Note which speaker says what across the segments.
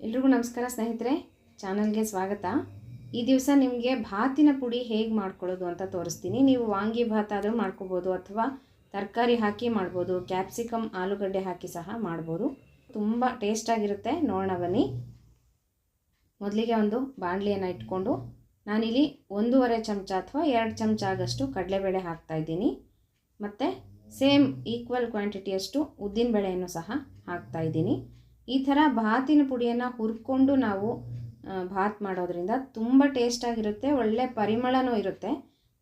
Speaker 1: ಎಲ್ರಿಗೂ ನಮಸ್ಕಾರ ಸ್ನೇಹಿತರೆ, ಚಾನಲ್ಗೆ ಸ್ವಾಗತ. ಈ ದಿವಸ ನಿಮಗೆ ಭಾತಿನ ಪುಡಿ ಹೇಗೆ ಮಾಡ್ಕೊಳ್ಳೋದು ಅಂತ ತೋರಿಸ್ತೀನಿ. ನೀವು ವಾಂಗಿ ಭಾತ್ ಆದರೂ ಮಾಡ್ಕೋಬೋದು ಅಥವಾ ತರಕಾರಿ ಹಾಕಿ ಮಾಡ್ಬೋದು, ಕ್ಯಾಪ್ಸಿಕಮ್, ಆಲೂಗಡ್ಡೆ ಹಾಕಿ ಸಹ ಮಾಡ್ಬೋದು. ತುಂಬ ಟೇಸ್ಟಾಗಿರುತ್ತೆ ನೋಡೋಣ ಬನ್ನಿ. ಮೊದಲಿಗೆ ಒಂದು ಬಾಣಲಿಯನ್ನು ಇಟ್ಕೊಂಡು ನಾನಿಲ್ಲಿ ಒಂದೂವರೆ ಚಮಚ ಅಥವಾ ಎರಡು ಚಮಚ ಆಗಷ್ಟು ಕಡಲೆಬೇಳೆ ಹಾಕ್ತಾಯಿದ್ದೀನಿ ಮತ್ತು ಸೇಮ್ ಈಕ್ವಲ್ ಕ್ವಾಂಟಿಟಿಯಷ್ಟು ಉದ್ದಿನಬೇಳೆಯನ್ನು ಸಹ ಹಾಕ್ತಾಯಿದ್ದೀನಿ ಈ ಥರ ಭಾತಿನ ಪುಡಿಯನ್ನು ಹುರ್ಕೊಂಡು ನಾವು ಭಾತ್ ಮಾಡೋದ್ರಿಂದ ತುಂಬ ಟೇಸ್ಟಾಗಿರುತ್ತೆ ಒಳ್ಳೆ ಪರಿಮಳನೂ ಇರುತ್ತೆ.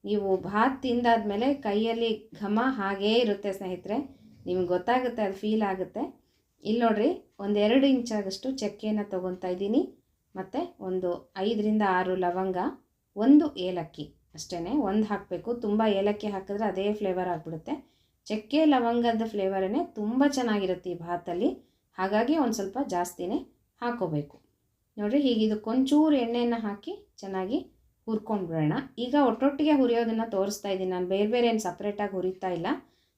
Speaker 1: ನೀವು ಭಾತ್ ತಿಂದಾದ್ಮೇಲೆ ಕೈಯಲ್ಲಿ ಘಮ ಹಾಗೇ ಇರುತ್ತೆ ಸ್ನೇಹಿತರೆ. ನಿಮ್ಗೆ ಗೊತ್ತಾಗುತ್ತೆ, ಅದು ಫೀಲ್ ಆಗುತ್ತೆ. ಇಲ್ಲಿ ನೋಡ್ರಿ, ಒಂದೆರಡು ಇಂಚಾಗಷ್ಟು ಚಕ್ಕೆಯನ್ನು ತೊಗೊತಾ ಇದ್ದೀನಿ. ಮತ್ತು ಒಂದು ಐದರಿಂದ ಆರು ಲವಂಗ, ಒಂದು ಏಲಕ್ಕಿ ಅಷ್ಟೇ ಒಂದು ಹಾಕಬೇಕು. ತುಂಬ ಏಲಕ್ಕಿ ಹಾಕಿದ್ರೆ ಅದೇ ಫ್ಲೇವರ್ ಆಗಿಬಿಡುತ್ತೆ. ಚಕ್ಕೆ ಲವಂಗದ ಫ್ಲೇವರೇ ತುಂಬ ಚೆನ್ನಾಗಿರುತ್ತೆ ಈ ಭಾತಲ್ಲಿ. ಹಾಗಾಗಿ ಒಂದು ಸ್ವಲ್ಪ ಜಾಸ್ತಿನೇ ಹಾಕೋಬೇಕು. ನೋಡಿರಿ, ಹೀಗೆ ಇದಕ್ಕೊಂಚೂರು ಎಣ್ಣೆಯನ್ನು ಹಾಕಿ ಚೆನ್ನಾಗಿ ಹುರ್ಕೊಂಡ್ಬಿಡೋಣ. ಈಗ ಒಟ್ಟೊಟ್ಟಿಗೆ ಹುರಿಯೋದನ್ನು ತೋರಿಸ್ತಾ ಇದ್ದೀನಿ. ನಾನು ಬೇರೆ ಬೇರೆ ಏನು ಸಪ್ರೇಟಾಗಿ ಹುರಿತಾ ಇಲ್ಲ.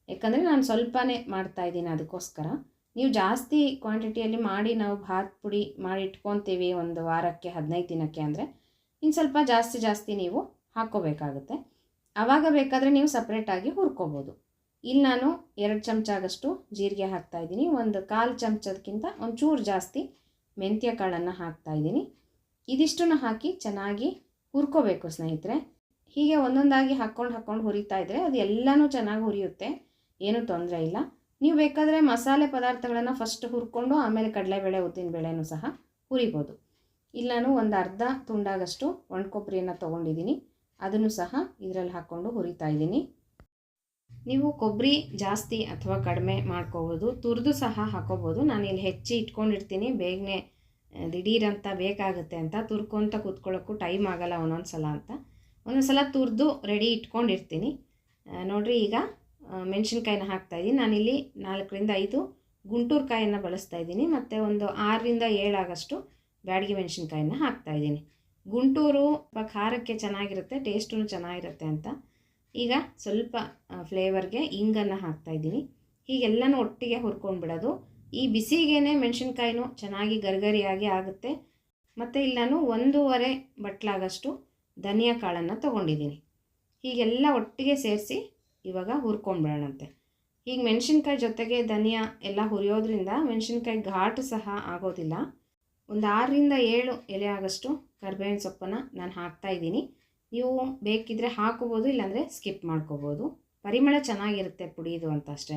Speaker 1: ಯಾಕಂದರೆ ನಾನು ಸ್ವಲ್ಪನೇ ಮಾಡ್ತಾ ಇದ್ದೀನಿ ಅದಕ್ಕೋಸ್ಕರ. ನೀವು ಜಾಸ್ತಿ ಕ್ವಾಂಟಿಟಿಯಲ್ಲಿ ಮಾಡಿ ನಾವು ಭಾತ್ ಪುಡಿ ಮಾಡಿ ಇಟ್ಕೊತೀವಿ ಒಂದು ವಾರಕ್ಕೆ, ಹದಿನೈದು ದಿನಕ್ಕೆ ಅಂದರೆ ಇನ್ನು ಸ್ವಲ್ಪ ಜಾಸ್ತಿ ಜಾಸ್ತಿ ನೀವು ಹಾಕ್ಕೋಬೇಕಾಗುತ್ತೆ ಆವಾಗ ಬೇಕಾದರೆ ನೀವು ಸಪ್ರೇಟಾಗಿ ಹುರ್ಕೋಬೋದು. ಇಲ್ಲಿ ನಾನು ಎರಡು ಚಮಚ ಆಗಷ್ಟು ಜೀರಿಗೆ ಹಾಕ್ತಾ ಇದ್ದೀನಿ. ಒಂದು ಕಾಲು ಚಮಚದಕ್ಕಿಂತ ಒಂಚೂರು ಜಾಸ್ತಿ ಮೆಂತ್ಯ ಕಾಳನ್ನು ಹಾಕ್ತಾ ಇದ್ದೀನಿ. ಇದಿಷ್ಟನ್ನು ಹಾಕಿ ಚೆನ್ನಾಗಿ ಹುರ್ಕೋಬೇಕು ಸ್ನೇಹಿತರೆ. ಹೀಗೆ ಒಂದೊಂದಾಗಿ ಹಾಕ್ಕೊಂಡು ಹಾಕ್ಕೊಂಡು ಹುರಿತಾ ಇದ್ದರೆ ಅದು ಎಲ್ಲನೂ ಚೆನ್ನಾಗಿ ಹುರಿಯುತ್ತೆ. ಏನೂ ತೊಂದರೆ ಇಲ್ಲ. ನೀವು ಬೇಕಾದರೆ ಮಸಾಲೆ ಪದಾರ್ಥಗಳನ್ನು ಫಸ್ಟ್ ಹುರ್ಕೊಂಡು ಆಮೇಲೆ ಕಡಲೆಬೇಳೆ ಉದ್ದಿನಬೇಳೆನೂ ಸಹ ಹುರಿಬೋದು. ಇಲ್ಲಿ ನಾನು ಒಂದು ಅರ್ಧ ತುಂಡಾಗಷ್ಟು ಒಣಕೊಬ್ಬರಿಯನ್ನು ತೊಗೊಂಡಿದ್ದೀನಿ. ಅದನ್ನು ಸಹ ಇದರಲ್ಲಿ ಹಾಕ್ಕೊಂಡು ಹುರಿತಾ ಇದ್ದೀನಿ. ನೀವು ಕೊಬ್ಬರಿ ಜಾಸ್ತಿ ಅಥವಾ ಕಡಿಮೆ ಮಾಡ್ಕೋಬೋದು. ತುರಿದು ಸಹ ಹಾಕೋಬೋದು. ಇಲ್ಲಿ ಹೆಚ್ಚಿ ಇಟ್ಕೊಂಡಿರ್ತೀನಿ. ಬೇಗನೆ ದಿಢೀರಂತ ಬೇಕಾಗುತ್ತೆ ಅಂತ ತುರ್ಕೊಂತ ಕೂತ್ಕೊಳ್ಳೋಕ್ಕೂ ಟೈಮ್ ಆಗಲ್ಲ ಒಂದೊಂದು ಸಲ ಅಂತ. ಒಂದೊಂದು ಸಲ ತುರಿದು ರೆಡಿ ಇಟ್ಕೊಂಡಿರ್ತೀನಿ. ನೋಡಿರಿ ಈಗ ಮೆಣಸಿನ್ಕಾಯಿನ ಹಾಕ್ತಾಯಿದ್ದೀನಿ ನಾನಿಲ್ಲಿ ನಾಲ್ಕರಿಂದ ಐದು ಗುಂಟೂರು ಕಾಯಿಯನ್ನು ಬಳಸ್ತಾ ಇದ್ದೀನಿ. ಮತ್ತು ಒಂದು ಆರರಿಂದ ಏಳಾಗಷ್ಟು ಬ್ಯಾಡಗಿ ಮೆಣಸಿನ್ಕಾಯಿನ ಹಾಕ್ತಾಯಿದ್ದೀನಿ ಗುಂಟೂರು ಖಾರಕ್ಕೆ ಚೆನ್ನಾಗಿರುತ್ತೆ ಟೇಸ್ಟೂ ಚೆನ್ನಾಗಿರುತ್ತೆ ಅಂತ. ಈಗ ಸ್ವಲ್ಪ ಫ್ಲೇವರ್ಗೆ ಇಂಗನ್ನು ಹಾಕ್ತಾಯಿದ್ದೀನಿ ಹೀಗೆಲ್ಲನೂ ಒಟ್ಟಿಗೆ ಹುರ್ಕೊಂಡ್ಬಿಡೋದು. ಈ ಬಿಸಿಗೇನೆ ಮೆಣಸಿನ್ಕಾಯಿನೂ ಚೆನ್ನಾಗಿ ಗರಿಗರಿಯಾಗಿ ಆಗುತ್ತೆ. ಮತ್ತು ಇಲ್ಲಿ ನಾನು ಒಂದೂವರೆ ಬಟ್ಲಾಗಷ್ಟು ಧನಿಯಾ ಕಾಳನ್ನು ತೊಗೊಂಡಿದ್ದೀನಿ. ಹೀಗೆಲ್ಲ ಒಟ್ಟಿಗೆ ಸೇರಿಸಿ ಇವಾಗ ಹುರ್ಕೊಂಡ್ಬಿಡೋಣಂತೆ. ಈಗ ಮೆಣಸಿನ್ಕಾಯಿ ಜೊತೆಗೆ ಧನಿಯಾ ಎಲ್ಲ ಹುರಿಯೋದ್ರಿಂದ ಮೆಣಸಿನ್ಕಾಯಿ ಘಾಟು ಸಹ ಆಗೋದಿಲ್ಲ. ಒಂದು ಆರರಿಂದ ಏಳು ಎಲೆ ಆಗಷ್ಟು ಕರ್ಬೇವಿನ ಸೊಪ್ಪನ್ನು ನಾನು ಹಾಕ್ತಾ ಇದ್ದೀನಿ. ನೀವು ಬೇಕಿದ್ದರೆ ಹಾಕೋಬೋದು, ಇಲ್ಲಾಂದರೆ ಸ್ಕಿಪ್ ಮಾಡ್ಕೋಬೋದು. ಪರಿಮಳ ಚೆನ್ನಾಗಿರುತ್ತೆ ಪುಡಿದು ಅಂತ ಅಷ್ಟೇ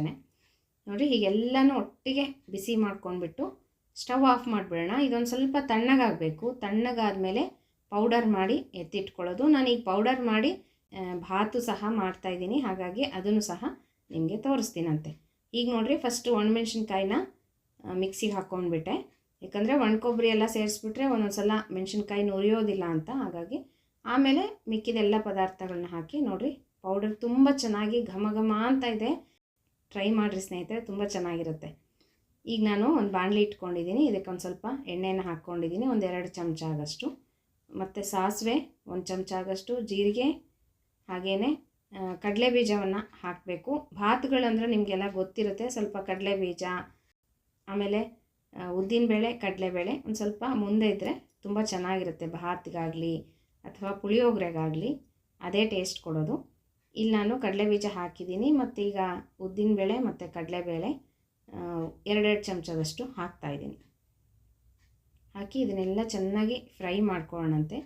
Speaker 1: ನೋಡಿ ಹೀಗೆಲ್ಲನೂ ಒಟ್ಟಿಗೆ ಬಿಸಿ ಮಾಡ್ಕೊಂಡ್ಬಿಟ್ಟು ಸ್ಟವ್ ಆಫ್ ಮಾಡಿಬಿಡೋಣ. ಇದೊಂದು ಸ್ವಲ್ಪ ತಣ್ಣಗಾಗಬೇಕು. ತಣ್ಣಗಾದ್ಮೇಲೆ ಪೌಡರ್ ಮಾಡಿ ಎತ್ತಿಟ್ಕೊಳ್ಳೋದು. ನಾನು ಈಗ ಪೌಡರ್ ಮಾಡಿ ಭಾತು ಸಹ ಮಾಡ್ತಾಯಿದ್ದೀನಿ ಹಾಗಾಗಿ ಅದನ್ನು ಸಹ ನಿಮಗೆ ತೋರಿಸ್ತೀನಂತೆ. ಈಗ ನೋಡಿರಿ ಫಸ್ಟು ಒಣಮೆಣ್ಸಿನ್ಕಾಯಿನ ಮಿಕ್ಸಿಗೆ ಹಾಕ್ಕೊಂಡ್ಬಿಟ್ಟೆ ಯಾಕಂದರೆ ಒಣ ಕೊಬ್ಬರಿ ಎಲ್ಲ ಸೇರಿಸ್ಬಿಟ್ರೆ ಒಂದೊಂದು ಸಲ ಮೆಣಸಿನ್ಕಾಯಿ ನುರಿಯೋದಿಲ್ಲ ಅಂತ. ಹಾಗಾಗಿ ಆಮೇಲೆ ಮಿಕ್ಕಿದೆಲ್ಲ ಪದಾರ್ಥಗಳನ್ನ ಹಾಕಿ ನೋಡಿರಿ ಪೌಡರ್ ತುಂಬ ಚೆನ್ನಾಗಿ ಘಮ ಘಮ ಅಂತ ಇದೆ. ಟ್ರೈ ಮಾಡಿರಿ ಸ್ನೇಹಿತರೆ, ತುಂಬ ಚೆನ್ನಾಗಿರುತ್ತೆ. ಈಗ ನಾನು ಒಂದು ಬಾಣಲಿ ಇಟ್ಕೊಂಡಿದ್ದೀನಿ. ಇದಕ್ಕೆ ಒಂದು ಸ್ವಲ್ಪ ಎಣ್ಣೆನ ಹಾಕ್ಕೊಂಡಿದ್ದೀನಿ. ಒಂದು ಎರಡು ಚಮಚ ಆದಷ್ಟು. ಮತ್ತು ಸಾಸಿವೆ ಒಂದು ಚಮಚ ಆದಷ್ಟು. ಜೀರಿಗೆ ಹಾಗೆಯೇ ಕಡಲೆ ಬೀಜವನ್ನು ಹಾಕಬೇಕು. ಭಾತ್ಗಳಂದ್ರೆ ನಿಮಗೆಲ್ಲ ಗೊತ್ತಿರುತ್ತೆ. ಸ್ವಲ್ಪ ಕಡಲೆ ಬೀಜ ಆಮೇಲೆ ಉದ್ದಿನಬೇಳೆ, ಕಡಲೆಬೇಳೆ ಒಂದು ಸ್ವಲ್ಪ ಮುಂದೆ ಇದ್ದರೆ ತುಂಬ ಚೆನ್ನಾಗಿರುತ್ತೆ. ಭಾತ್ಗಾಗಲಿ ಅಥವಾ ಪುಳಿಯೋಗರೆಗಾಗಲಿ ಅದೇ ಟೇಸ್ಟ್ ಕೊಡೋದು. ಇಲ್ಲಿ ನಾನು ಕಡಲೆ ಬೀಜ ಹಾಕಿದ್ದೀನಿ, ಮತ್ತು ಈಗ ಉದ್ದಿನಬೇಳೆ ಮತ್ತು ಕಡಲೆಬೇಳೆ ಎರಡೆರಡು ಚಮಚದಷ್ಟು ಹಾಕ್ತಾಯಿದ್ದೀನಿ ಹಾಕಿ ಇದನ್ನೆಲ್ಲ ಚೆನ್ನಾಗಿ ಫ್ರೈ ಮಾಡ್ಕೊಳ್ಳೋಣಂತೆ.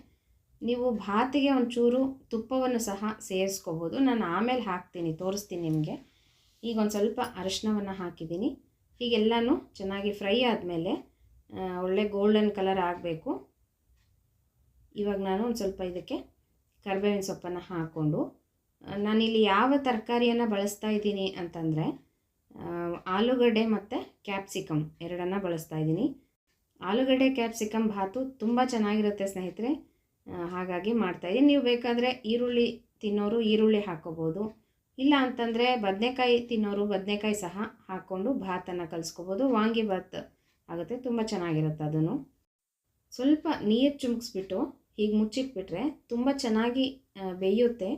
Speaker 1: ನೀವು ಭಾತಿಗೆ ಒಂಚೂರು ತುಪ್ಪವನ್ನು ಸಹ ಸೇರಿಸ್ಕೋಬೋದು. ನಾನು ಆಮೇಲೆ ಹಾಕ್ತೀನಿ, ತೋರಿಸ್ತೀನಿ ನಿಮಗೆ. ಈಗ ಒಂದು ಸ್ವಲ್ಪ ಅರಶಿನವನ್ನು ಹಾಕಿದ್ದೀನಿ. ಹೀಗೆಲ್ಲನೂ ಚೆನ್ನಾಗಿ ಫ್ರೈ ಆದಮೇಲೆ ಒಳ್ಳೆ ಗೋಲ್ಡನ್ ಕಲರ್ ಆಗಬೇಕು. ಇವಾಗ ನಾನು ಒಂದು ಸ್ವಲ್ಪ ಇದಕ್ಕೆ ಕರಿಬೇವಿನ ಸೊಪ್ಪನ್ನು ಹಾಕ್ಕೊಂಡು ನಾನಿಲ್ಲಿ ಯಾವ ತರಕಾರಿಯನ್ನು ಬಳಸ್ತಾ ಇದ್ದೀನಿ ಅಂತಂದರೆ ಆಲೂಗಡ್ಡೆ ಮತ್ತು ಕ್ಯಾಪ್ಸಿಕಮ್ ಎರಡನ್ನು ಬಳಸ್ತಾ ಇದ್ದೀನಿ. ಆಲೂಗಡ್ಡೆ ಕ್ಯಾಪ್ಸಿಕಮ್ ಭಾತು ತುಂಬ ಚೆನ್ನಾಗಿರುತ್ತೆ ಸ್ನೇಹಿತರೆ. ಹಾಗಾಗಿ ಮಾಡ್ತಾಯಿದ್ದೀನಿ ನೀವು ಬೇಕಾದರೆ ಈರುಳ್ಳಿ ತಿನ್ನೋರು ಈರುಳ್ಳಿ ಹಾಕೋಬೋದು. ಇಲ್ಲ ಅಂತಂದರೆ ಬದನೆಕಾಯಿ ತಿನ್ನೋರು ಬದನೆಕಾಯಿ ಸಹ ಹಾಕ್ಕೊಂಡು ಭಾತನ್ನು ಕಲಿಸ್ಕೋಬೋದು. ವಾಂಗಿ ಭಾತ್ ಆಗುತ್ತೆ, ತುಂಬ ಚೆನ್ನಾಗಿರುತ್ತೆ ಅದನ್ನು. ಸ್ವಲ್ಪ ನೀರು ಚುಮ್ಕಿಸ್ಬಿಟ್ಟು ಹೀಗೆ ಮುಚ್ಚಿಟ್ಬಿಟ್ರೆ ತುಂಬ ಚೆನ್ನಾಗಿ ಬೇಯುತ್ತೆ.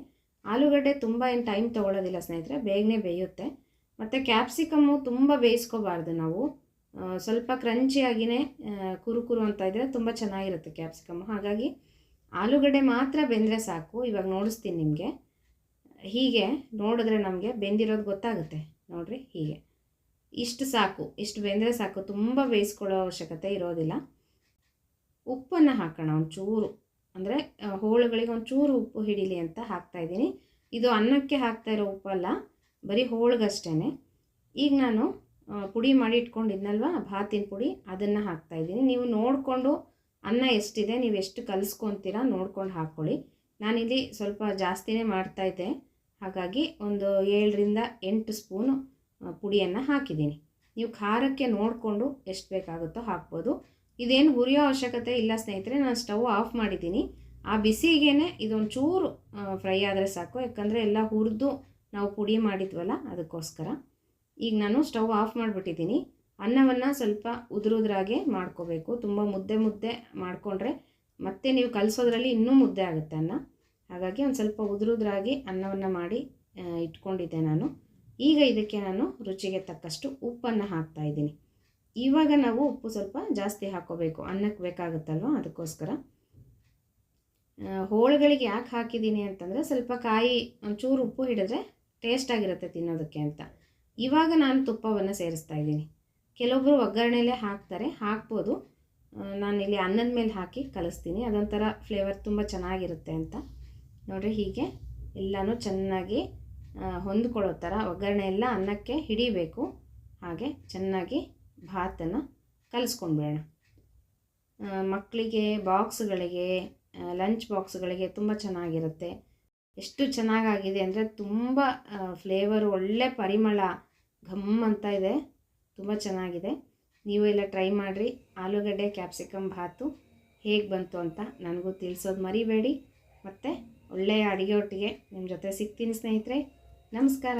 Speaker 1: ಆಲೂಗಡ್ಡೆ ತುಂಬ ಏನು ಟೈಮ್ ತೊಗೊಳ್ಳೋದಿಲ್ಲ ಸ್ನೇಹಿತರೆ, ಬೇಗನೆ ಬೇಯುತ್ತೆ. ಮತ್ತು ಕ್ಯಾಪ್ಸಿಕಮ್ಮು ತುಂಬ ಬೇಯಿಸ್ಕೋಬಾರ್ದು ನಾವು. ಸ್ವಲ್ಪ ಕ್ರಂಚಿಯಾಗಿಯೇ ಕುರು ಕುರು ಅಂತ ಇದ್ದರೆ ತುಂಬ ಚೆನ್ನಾಗಿರುತ್ತೆ ಕ್ಯಾಪ್ಸಿಕಮ್ಮು ಹಾಗಾಗಿ ಆಲೂಗಡ್ಡೆ ಮಾತ್ರ ಬೆಂದರೆ ಸಾಕು. ಇವಾಗ ನೋಡಿಸ್ತೀನಿ ನಿಮಗೆ. ಹೀಗೆ ನೋಡಿದ್ರೆ ನಮಗೆ ಬೆಂದಿರೋದು ಗೊತ್ತಾಗುತ್ತೆ. ನೋಡಿರಿ ಹೀಗೆ. ಇಷ್ಟು ಸಾಕು. ಇಷ್ಟು ಬೆಂದರೆ ಸಾಕು. ತುಂಬ ಬೇಯಿಸ್ಕೊಳ್ಳೋ ಅವಶ್ಯಕತೆ ಇರೋದಿಲ್ಲ. ಉಪ್ಪನ್ನು ಹಾಕೋಣ ಒಂಚೂರು. ಅಂದರೆ ಹೋಳುಗಳಿಗೆ ಒಂಚೂರು ಉಪ್ಪು ಹಿಡೀಲಿ ಅಂತ ಹಾಕ್ತಾ ಇದ್ದೀನಿ. ಇದು ಅನ್ನಕ್ಕೆ ಹಾಕ್ತಾ ಇರೋ ಉಪ್ಪಲ್ಲ ಬರೀ ಹೋಳಿಗಷ್ಟೇ ಈಗ ನಾನು ಪುಡಿ ಮಾಡಿ ಇಟ್ಕೊಂಡಿದ್ನಲ್ವ, ಭಾತಿನ ಪುಡಿ, ಅದನ್ನು ಹಾಕ್ತಾ ಇದ್ದೀನಿ. ನೀವು ನೋಡಿಕೊಂಡು ಅನ್ನ ಎಷ್ಟಿದೆ, ನೀವು ಎಷ್ಟು ಕಲಿಸ್ಕೊತೀರಾ ನೋಡ್ಕೊಂಡು ಹಾಕ್ಕೊಳ್ಳಿ. ನಾನಿಲ್ಲಿ ಸ್ವಲ್ಪ ಜಾಸ್ತಿನೇ ಮಾಡ್ತಾಯಿದ್ದೆ ಹಾಗಾಗಿ ಒಂದು ಏಳರಿಂದ ಎಂಟು ಸ್ಪೂನು ಪುಡಿಯನ್ನು ಹಾಕಿದ್ದೀನಿ. ನೀವು ಖಾರಕ್ಕೆ ನೋಡಿಕೊಂಡು ಎಷ್ಟು ಬೇಕಾಗುತ್ತೋ ಹಾಕ್ಬೋದು. ಇದೇನು ಹುರಿಯೋ ಅವಶ್ಯಕತೆ ಇಲ್ಲ ಸ್ನೇಹಿತರೆ, ನಾನು ಸ್ಟವ್ ಆಫ್ ಮಾಡಿದ್ದೀನಿ. ಆ ಬಿಸಿಗೇನೆ ಇದೊಂದು ಚೂರು ಫ್ರೈ ಆದರೆ ಸಾಕು. ಯಾಕಂದರೆ ಎಲ್ಲ ಹುರಿದು ನಾವು ಪುಡಿ ಮಾಡಿದ್ವಲ್ಲ, ಅದಕ್ಕೋಸ್ಕರ. ಈಗ ನಾನು ಸ್ಟವ್ ಆಫ್ ಮಾಡಿಬಿಟ್ಟಿದ್ದೀನಿ. ಅನ್ನವನ್ನು ಸ್ವಲ್ಪ ಉದುರುದ್ರಾಗೆ ಮಾಡ್ಕೋಬೇಕು. ತುಂಬ ಮುದ್ದೆ ಮುದ್ದೆ ಮಾಡಿಕೊಂಡ್ರೆ ಮತ್ತೆ ನೀವು ಕಲಿಸೋದ್ರಲ್ಲಿ ಇನ್ನೂ ಮುದ್ದೆ ಆಗುತ್ತೆ ಅನ್ನ. ಹಾಗಾಗಿ ಒಂದು ಸ್ವಲ್ಪ ಉದುರುದ್ರಾಗಿ ಅನ್ನವನ್ನು ಮಾಡಿ ಇಟ್ಕೊಂಡಿದ್ದೆ ನಾನು. ಈಗ ಇದಕ್ಕೆ ನಾನು ರುಚಿಗೆ ತಕ್ಕಷ್ಟು ಉಪ್ಪನ್ನು ಹಾಕ್ತಾ ಇದ್ದೀನಿ. ಇವಾಗ ನಾವು ಉಪ್ಪು ಸ್ವಲ್ಪ ಜಾಸ್ತಿ ಹಾಕ್ಕೋಬೇಕು ಅನ್ನಕ್ಕೆ ಬೇಕಾಗುತ್ತಲ್ವ? ಅದಕ್ಕೋಸ್ಕರ. ಹೋಳುಗಳಿಗೆ ಯಾಕೆ ಹಾಕಿದ್ದೀನಿ ಅಂತಂದರೆ ಸ್ವಲ್ಪ ಕಾಯಿ, ಒಂಚೂರು ಉಪ್ಪು ಹಿಡಿದ್ರೆ ಟೇಸ್ಟ್ ಆಗಿರುತ್ತೆ ತಿನ್ನೋದಕ್ಕೆ ಅಂತ. ಇವಾಗ ನಾನು ತುಪ್ಪವನ್ನು ಸೇರಿಸ್ತಾ ಇದ್ದೀನಿ. ಕೆಲವೊಬ್ಬರು ಒಗ್ಗರಣೆಲೇ ಹಾಕ್ತಾರೆ, ಹಾಕ್ಬೋದು. ನಾನಿಲ್ಲಿ ಅನ್ನದ ಮೇಲೆ ಹಾಕಿ ಕಲಿಸ್ತೀನಿ. ಅದೊಂಥರ ಫ್ಲೇವರ್ ತುಂಬ ಚೆನ್ನಾಗಿರುತ್ತೆ ಅಂತ. ನೋಡಿರಿ ಹೀಗೆ ಎಲ್ಲನೂ ಚೆನ್ನಾಗಿ ಹೊಂದ್ಕೊಳ್ಳೋ ಥರ ಒಗ್ಗರಣೆ ಎಲ್ಲ ಅನ್ನಕ್ಕೆ ಹಿಡಿಬೇಕು. ಹಾಗೆ ಚೆನ್ನಾಗಿ ಭಾತನ್ನು ಕಲಿಸ್ಕೊಂಡ್ಬಿಡೋಣ. ಮಕ್ಕಳಿಗೆ ಬಾಕ್ಸ್ಗಳಿಗೆ ಲಂಚ್ ಬಾಕ್ಸ್ಗಳಿಗೆ ತುಂಬ ಚೆನ್ನಾಗಿರುತ್ತೆ. ಎಷ್ಟು ಚೆನ್ನಾಗಾಗಿದೆ ಅಂದರೆ ತುಂಬ ಫ್ಲೇವರ್, ಒಳ್ಳೆ ಪರಿಮಳ, ಘಮ್ ಅಂತ ಇದೆ. ತುಂಬ ಚೆನ್ನಾಗಿದೆ. ನೀವು ಎಲ್ಲ ಟ್ರೈ ಮಾಡಿರಿ. ಆಲೂಗಡ್ಡೆ, ಕ್ಯಾಪ್ಸಿಕಮ್, ಭಾತು ಹೇಗೆ ಬಂತು ಅಂತ ನನಗೂ ತಿಳಿಸೋದು ಮರಿಬೇಡಿ. ಮತ್ತು ಒಳ್ಳೆಯ ಅಡುಗೆ ಒಟ್ಟಿಗೆ ನಿಮ್ಮ ಜೊತೆ ಸಿಗ್ತೀನಿ ಸ್ನೇಹಿತರೆ. ನಮಸ್ಕಾರ.